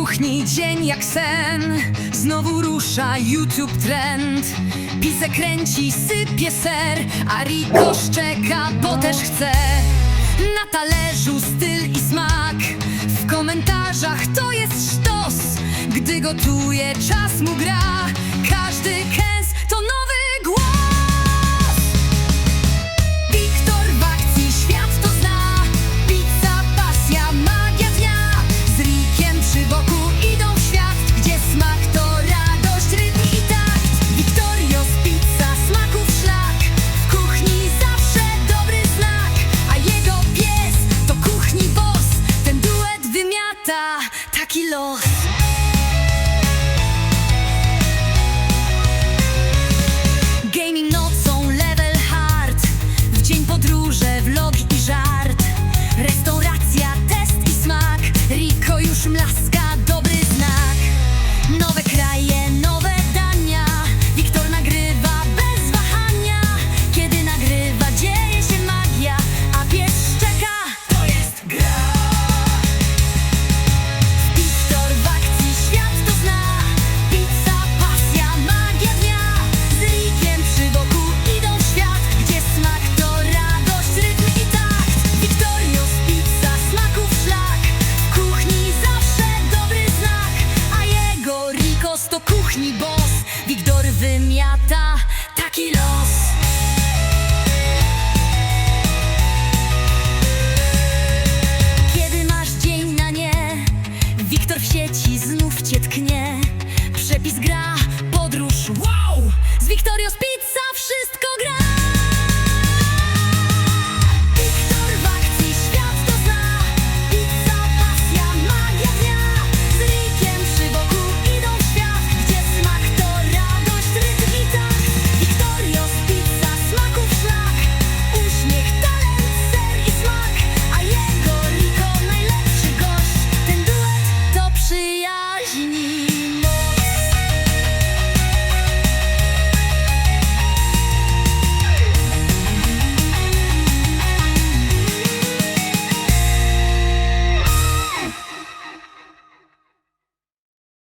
kuchni dzień jak sen. Znowu rusza YouTube trend. Pizę kręci, sypie ser. A Rico szczeka, bo też chce. Na talerzu styl i smak. W komentarzach to jest sztos. Gdy gotuje, czas mu gra. Każdy lucky lost. kuchni boss Wigdor wymiata taki los Kiedy masz dzień na nie Wiktor w sieci znów cię tknie Przepis gra, podróż, wow! Z Wiktorio Speed